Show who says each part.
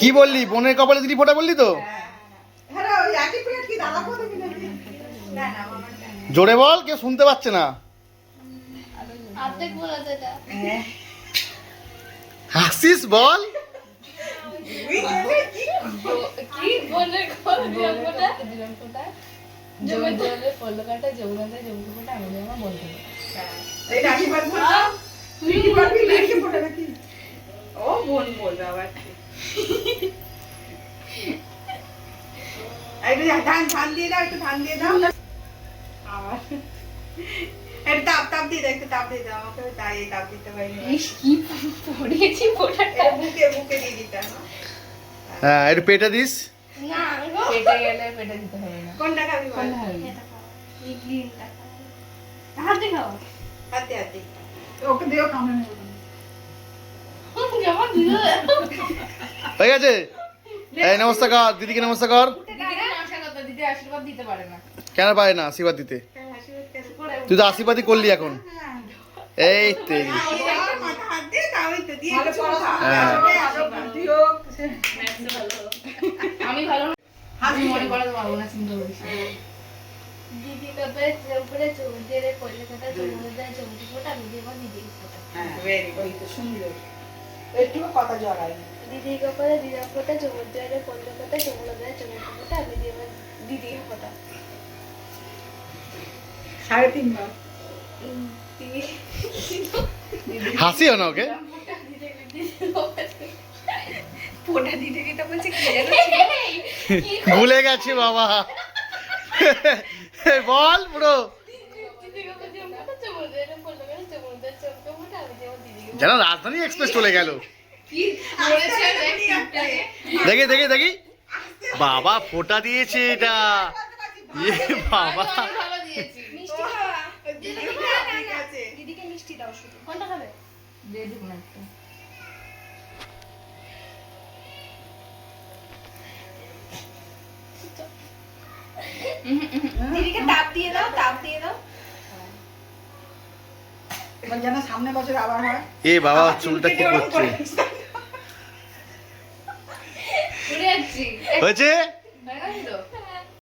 Speaker 1: কি
Speaker 2: বললি? বোনের কপালে দিদি ফোটা বললি তো?
Speaker 1: হ্যাঁ মামার না।
Speaker 2: জোরে বল কেউ শুনতে পাচ্ছে না।
Speaker 1: হ্যাঁ।
Speaker 2: হাসিস বল।
Speaker 1: তুই কি? পারবি বোন বলবে আবার কি। একটু ধান ধান দিয়ে দাও একটু ধান দিয়ে দাও। আবার? একটু তাপ তাপ দিয়ে দাও একটু তাপ দিয়ে দাও আমাকে তাই তাপ দিতে পারি
Speaker 3: কি পড়িয়েছি ফোটাটা
Speaker 1: বুকে বুকে দিয়ে দিতাম?
Speaker 2: হ্যাঁ একটু পেটে দিস।
Speaker 3: না পেটে গেলে পেটে দিতে হবে না।
Speaker 1: কোনটা খাবি?
Speaker 3: কোনটা হাতে খাও।
Speaker 1: হাতে হাতে ওকে দিও কামড়ে নেব।
Speaker 2: হয়ে গেছে? এই নমস্কার কর দিদিকে নমস্কার। কর
Speaker 3: দিদিকে নমস্কার করতে দিদি আশীর্বাদ দিতে পারে না
Speaker 2: কেন পারে না আশীর্বাদ দিতে?
Speaker 1: আশীর্বাদ করে
Speaker 3: করে
Speaker 2: তুই তো আশীর্বাদই করলি এখন। এই। হ্যাঁ।
Speaker 1: সুন্দর। একটু কথা জড়াই
Speaker 3: দিদি কপালে দিদি ফোটা চৌধে রে পড়লে কথা চৌধে দেয় চৌধে ফোটা আমি দেব দিদি ফোটা
Speaker 1: সাড়ে তিনবার
Speaker 3: দিদি
Speaker 2: হাসিও না ওকে?
Speaker 3: ফোটা দিতে দিতে বলছে
Speaker 2: ভুলে গেছি বাবা। বল পুরো
Speaker 3: দিদি কপালে ফোটা চৌধে রে পড়লে কথা চৌধে চৌধে ফোটা আমি
Speaker 2: যেন রাজধানী এক্সপ্রেস চলে গেল। দেখি দেখি দেখি। বাবা, ফোটা দিয়েছে এটা। বাবা।
Speaker 3: দিদিকে তাপ দিয়ে দাও, তাপ দিয়ে দাও।
Speaker 1: যেন সামনে বছর আবার হয়।
Speaker 2: এ বাবা চুলটা কি করছে? হয়েছে?